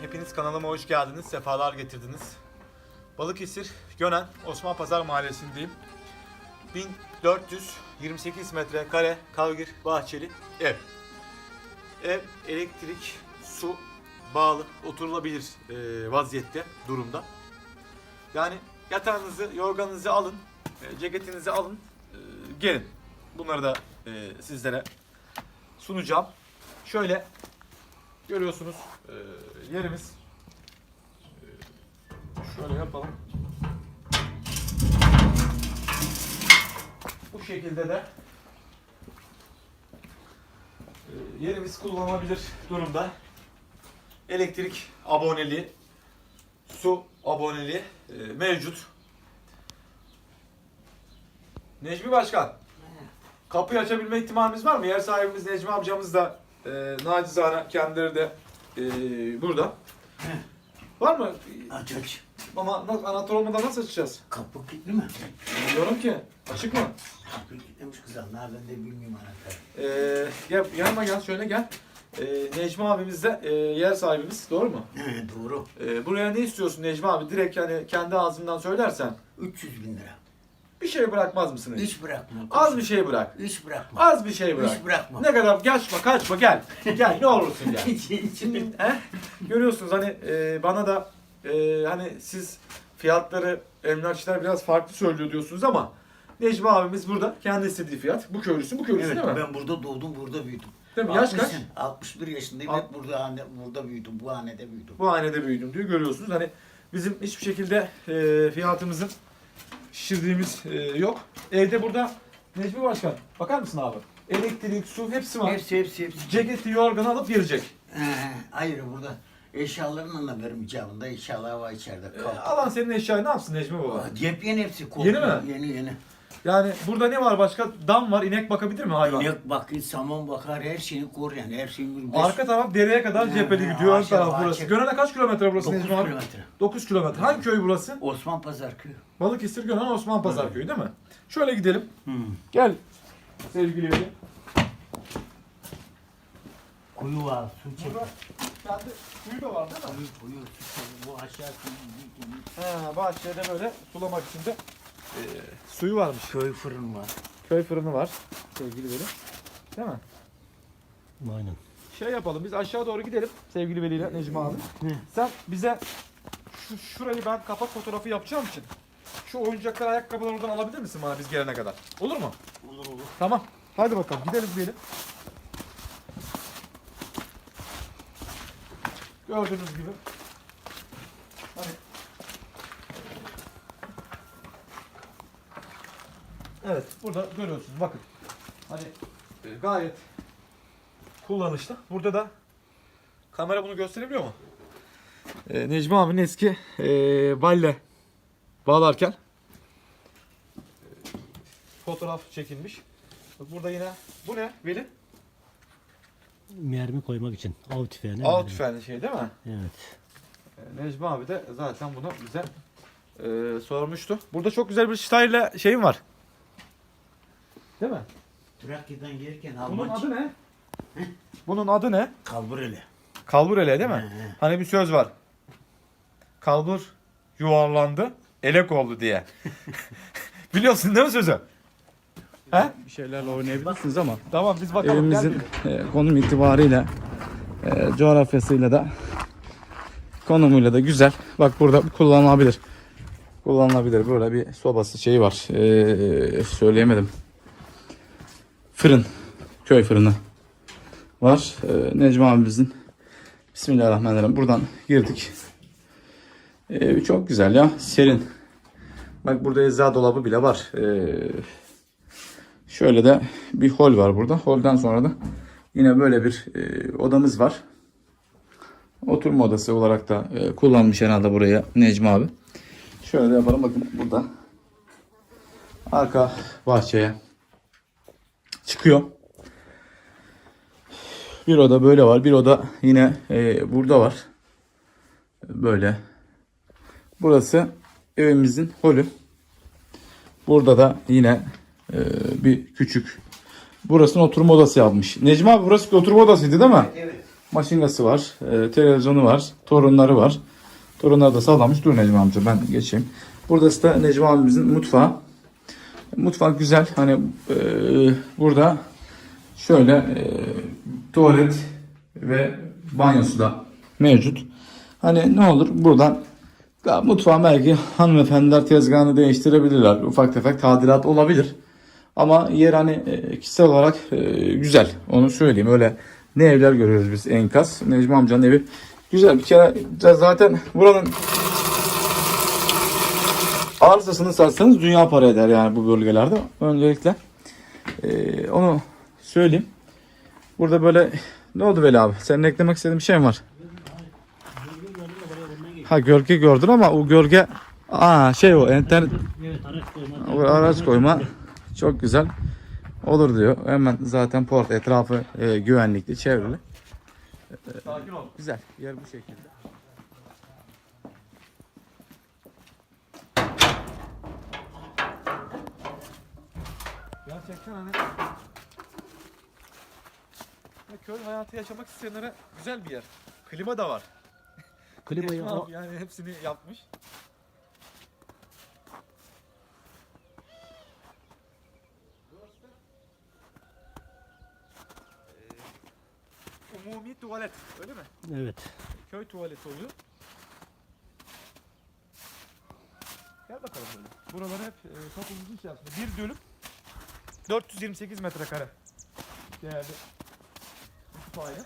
Hepiniz kanalıma hoş geldiniz. Sefalar getirdiniz. Balıkesir, Gönen, Osman Pazar Mahallesi'ndeyim. 1428 metrekare kavgir bahçeli ev. Ev elektrik, su bağlı, oturulabilir e, vaziyette, durumda. Yani yatağınızı, yorganınızı alın, e, ceketinizi alın, e, gelin. Bunları da sizlere sunacağım. Şöyle görüyorsunuz e, yerimiz. E, şöyle yapalım. Bu şekilde de e, yerimiz kullanılabilir durumda. Elektrik aboneliği, su aboneliği e, mevcut. Necmi Başkan, kapıyı açabilme ihtimalimiz var mı? Yer sahibimiz Necmi amcamız da e, nacizane kendileri de e, burada. Var mı? Aç aç. Ama nasıl, anahtar olmadan nasıl açacağız? Kapı kilitli mi? Bilmiyorum ki. Açık mı? Kapı kilitlemiş kızlar. Nereden de bilmiyorum anahtarı. Ee, gel, yanıma gel, şöyle gel. Ee, Necmi abimiz de e, yer sahibimiz, doğru mu? He doğru. Ee, buraya ne istiyorsun Necmi abi? Direkt hani kendi ağzından söylersen 300 bin lira. Bir şey bırakmaz mısın? hiç? Hiç bırakma. Az bir şey bırak. Hiç bırakma. Az bir şey bırak. Hiç bırakma. Ne kadar kaçma kaçma gel. Gel ne olursun gel. Hiç içim He? Görüyorsunuz hani e, bana da e, hani siz fiyatları emlakçılar biraz farklı söylüyor diyorsunuz ama Necmi abimiz burada kendi istediği fiyat. Bu köylüsü bu köylüsü değil mi? ben burada doğdum burada büyüdüm. Değil mi? Yaş kaç? 60 61 yaşındayım. Hep burada hane, burada büyüdüm. Bu hanede büyüdüm. Bu hanede büyüdüm diyor. Görüyorsunuz hani bizim hiçbir şekilde e, fiyatımızın şişirdiğimiz e, yok. Evde burada Necmi Başkan bakar mısın abi? Elektrik, su hepsi var. Hepsi hepsi hepsi. Ceketi, yorganı alıp gelecek. He, hayır burada eşyalarımla da benim icabında eşyalar var içeride. E, Kalk. alan senin eşyayı ne yapsın Necmi baba? Yepyeni hepsi. Yeni mi? Yeni yeni. Yani burada ne var başka? Dam var, inek bakabilir mi hayvan? İnek bakır, saman bakar, her şeyini koruyan, her şeyini... Arka taraf dereye kadar He, cepheli he, gidiyor. Ön taraf ağaç. burası. Gönen'e kaç kilometre burası 9 Necmi abi? kilometre. 9 kilometre. Hangi köy burası? Osman Pazar köyü. Balıkesir Gönen Osman Pazar Köyü değil mi? Şöyle gidelim. Hmm. Gel sevgili Veli. Kuyu var, su çek. Kendi kuyu da var değil mi? Kuyu, kuyu, su çek. Bu aşağı kuyu. Ha, bahçede böyle sulamak için de e, suyu varmış. Köy fırın var. Köy fırını var sevgili Veli. Değil mi? Aynen. Şey yapalım biz aşağı doğru gidelim sevgili Veli ile Necmi abi. Hı. Sen bize şu şurayı ben kapak fotoğrafı yapacağım için şu oyuncaklar ayakkabıları oradan alabilir misin bana biz gelene kadar? Olur mu? Olur olur. Tamam. Hadi bakalım gidelim diyelim. Gördüğünüz gibi. Hani Evet, burada görüyorsunuz bakın. Hani e, gayet kullanışlı. Burada da kamera bunu gösterebiliyor mu? E, Necmi abinin eski e, balle bağlarken fotoğraf çekilmiş. Burada yine bu ne Veli? Mermi koymak için av tüfeğine. Av tüfeğli şey değil mi? Evet. E, Necmi abi de zaten bunu bize e, sormuştu. Burada çok güzel bir style şeyim var. Değil mi? Trakya'dan gelirken Bunun adı ne? Bunun adı ne? Kalbureli. Kalbur ele değil mi? He, he. Hani bir söz var. Kalbur yuvarlandı, elek oldu diye. Biliyorsun değil mi sözü? He? bir şeylerle oynayabilirsiniz ama Tamam biz bakalım. evimizin gel. e, konum itibariyle e, coğrafyasıyla da konumuyla da güzel. Bak burada kullanılabilir. Kullanılabilir. Böyle bir sobası şeyi var. E, söyleyemedim. Fırın. Köy fırını var. E, Necmi abimizin Bismillahirrahmanirrahim. Buradan girdik. E, çok güzel ya. Serin. Bak burada eczacı dolabı bile var. E, Şöyle de bir hol var burada. Holden sonra da yine böyle bir e, odamız var. Oturma odası olarak da e, kullanmış herhalde buraya Necmi abi. Şöyle de yapalım bakın burada. Arka bahçeye çıkıyor. Bir oda böyle var. Bir oda yine e, burada var. Böyle. Burası evimizin holü. Burada da yine ee, bir küçük. Burasını oturma odası yapmış. Necmi abi burası oturma odasıydı değil mi? Evet. Maşingası var. e, televizyonu var. Torunları var. Torunlar da sağlamış. Dur Necmi amca ben geçeyim. Burası da Necmi abimizin mutfağı. Mutfak güzel. Hani e, burada şöyle e, tuvalet ve banyosu da mevcut. Hani ne olur buradan ya mutfağın belki hanımefendiler tezgahını değiştirebilirler. Ufak tefek tadilat olabilir. Ama yer hani e, kişisel olarak e, güzel. Onu söyleyeyim. Öyle ne evler görüyoruz biz enkaz. Necmi amcanın evi güzel. Bir kere zaten buranın arsasını satsanız dünya para eder yani bu bölgelerde. Öncelikle e, onu söyleyeyim. Burada böyle ne oldu Veli abi? Senin eklemek istediğin bir şey mi var? Ha gölge gördün ama o gölge Aa şey o internet Evet araç koyma. çok güzel olur diyor. Hemen zaten port etrafı e, güvenlikli, çevrili. Sakin ol. Güzel. Yer bu şekilde. Gerçekten hani ya köy hayatı yaşamak isteyenlere güzel bir yer. Klima da var. Klimayı abi yani hepsini yapmış. Ee, Umumi tuvalet öyle mi? evet. Köy tuvaleti oluyor. Gel bakalım böyle. Buralar hep e, topumuzun içerisinde. Bir dönüm 428 metrekare. Değerli kütüphane.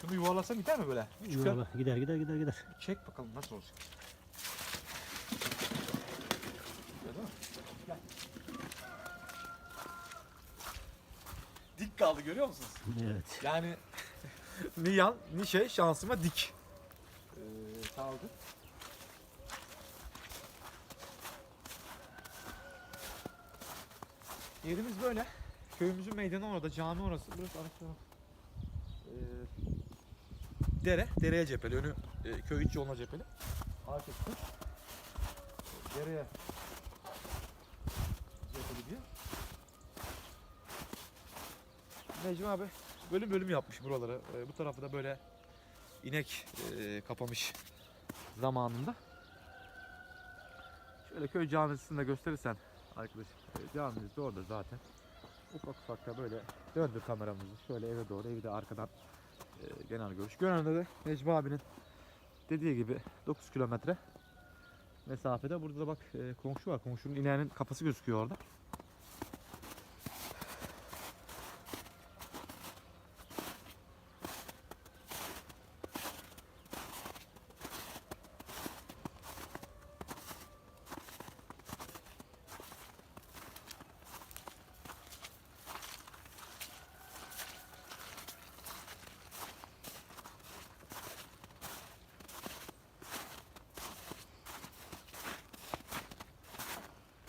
Şunu yuvarlasam gider mi böyle? Küçük Yuvarla. Gider gider gider gider. Çek bakalım nasıl olacak. Öyle mi? Gel. Dik kaldı görüyor musunuz? Evet. Yani ni yan ni şey şansıma dik. Ee, kaldı. Yerimiz böyle. Köyümüzün meydanı orada, cami orası. Burası ara taraf. Ee, dere, dereye cepheli. Önü e, köy iç yoluna cepheli. Etti. Dereye cepheli diye. Necmi abi bölüm bölüm yapmış buraları. Ee, bu tarafı da böyle inek e, kapamış zamanında. Şöyle köy camisini de gösterirsen arkadaşım. E, camimiz de orada zaten. Ufak ufak da böyle döndür kameramızı. Şöyle eve doğru evi de arkadan e, genel görüş. Gönen'de de Necmi abinin dediği gibi 9 kilometre mesafede. Burada da bak e, komşu var. Komşunun ineğinin kafası gözüküyor orada.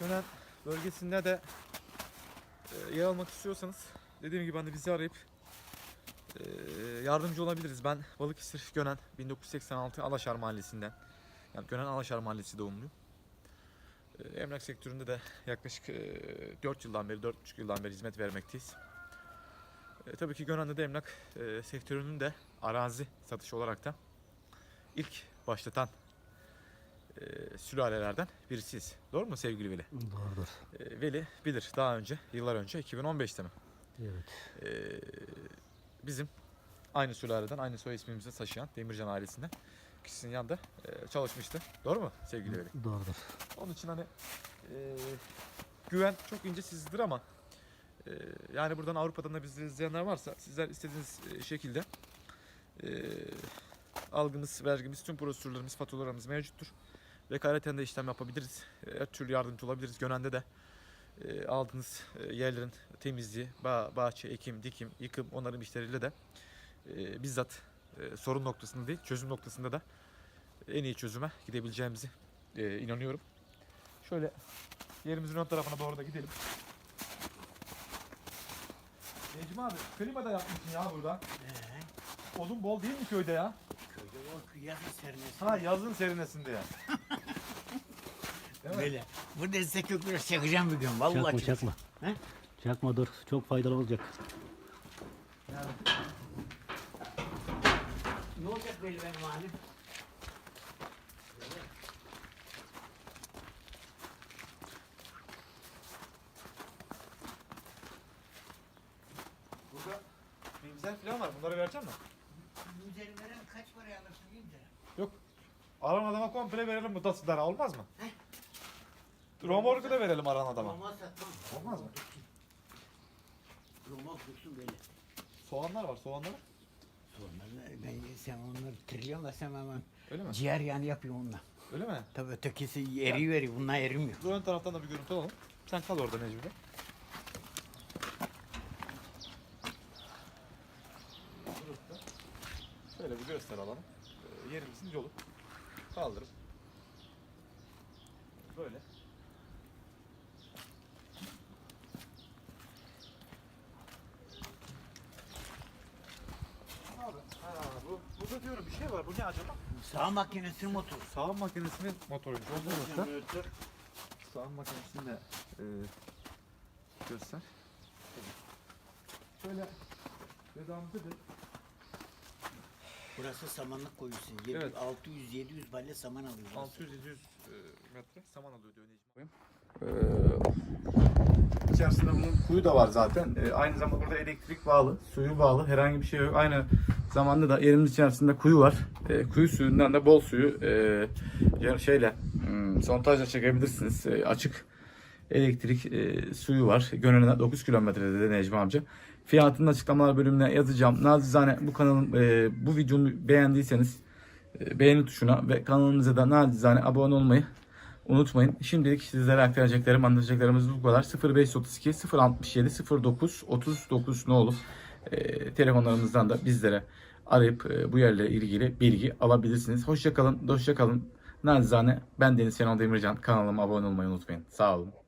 Gönen bölgesinde de e, yer almak istiyorsanız dediğim gibi hani bizi arayıp e, yardımcı olabiliriz. Ben Balıkesir Gönen 1986 Alaşar Mahallesi'nden. Yani Gönen Alaşar Mahallesi doğumluyum. E, emlak sektöründe de yaklaşık e, 4 yıldan beri, 4,5 yıldan beri hizmet vermekteyiz. E, tabii ki Gönen'de de emlak e, sektörünün de arazi satışı olarak da ilk başlatan e, sülalelerden birisiyiz. Doğru mu sevgili Veli? Doğrudur. E, Veli bilir daha önce, yıllar önce 2015'te mi? Evet. E, bizim aynı sülaleden, aynı soy ismimizi taşıyan Demircan ailesinden kişisinin yanında e, çalışmıştı. Doğru mu sevgili Veli? Doğrudur. Onun için hani e, güven çok ince sizdir ama e, yani buradan Avrupa'dan da bizi izleyenler varsa sizler istediğiniz e, şekilde e, algımız, vergimiz, tüm prosedürlerimiz, faturalarımız mevcuttur. Vekaleten de işlem yapabiliriz. E, Her türlü yardımcı olabiliriz. Gönen'de de e, aldığınız e, yerlerin temizliği, bağ, bahçe, ekim, dikim, yıkım, onarım işleriyle de e, bizzat e, sorun noktasında değil, çözüm noktasında da en iyi çözüme gidebileceğimizi e, inanıyorum. Şöyle yerimizin ön tarafına doğru da gidelim. Necmi abi klima da yapmışsın ya burada. Odun bol değil mi köyde ya? Yazın serinesi. Ha yazın serinesinde ya. Değil mi? Böyle. Bu destek kökleri çakacağım bir gün. Vallahi Çakma çakma. He? Çakma dur. Çok faydalı olacak. Ne olacak böyle benim halim? Burada mimzer falan var. Bunları vereceğim mi? Aran adama komple verelim bu tasılara olmaz mı? Romorku da verelim aran adama. Roman satmam. Olmaz mı? Roman dursun böyle. Soğanlar var soğanlar. Sonra ben yesem onları sen hemen Öyle mi? ciğer yani yapıyorum onunla. Öyle mi? Tabii ötekisi eriyor veriyor. Bunlar erimiyor. Bu ön taraftan da bir görüntü alalım. Sen kal orada. Burası da Şöyle bir göster alalım. Ee, yerimizin yolu. Kaldırıp. Böyle. Abi, ha, bu, burada diyorum bir şey var. Bu ne acaba? Sağ makinesinin motoru. Sağım makinesinin. Oldu mu? Sağım makinesini de e, göster. Şöyle vedamızı da Burası samanlık koyusu. Evet. 600-700 balya saman alıyor. burası. 600-700 e, metre saman alıyor diyor Necmi. Ee, içerisinde bunun kuyu da var zaten. Ee, aynı zamanda burada elektrik bağlı, suyu bağlı. Herhangi bir şey yok. Aynı zamanda da yerimiz içerisinde kuyu var. Ee, kuyu suyundan da bol suyu e, ya- şeyle hmm, sontajla çekebilirsiniz. Ee, açık elektrik e, suyu var. Gönül'e 9 kilometrede de Necmi amca. Fiyatının açıklamalar bölümüne yazacağım. Nazizane bu kanalın e, bu videomu beğendiyseniz e, beğeni tuşuna ve kanalımıza da nacizane abone olmayı unutmayın. Şimdilik sizlere aktaracaklarım, anlatacaklarımız bu kadar. 0532 067 09 39 ne olur. E, telefonlarımızdan da bizlere arayıp e, bu yerle ilgili bilgi alabilirsiniz. Hoşça kalın, hoşça kalın. Nacizane ben Deniz Şenol Demircan. Kanalıma abone olmayı unutmayın. Sağ olun.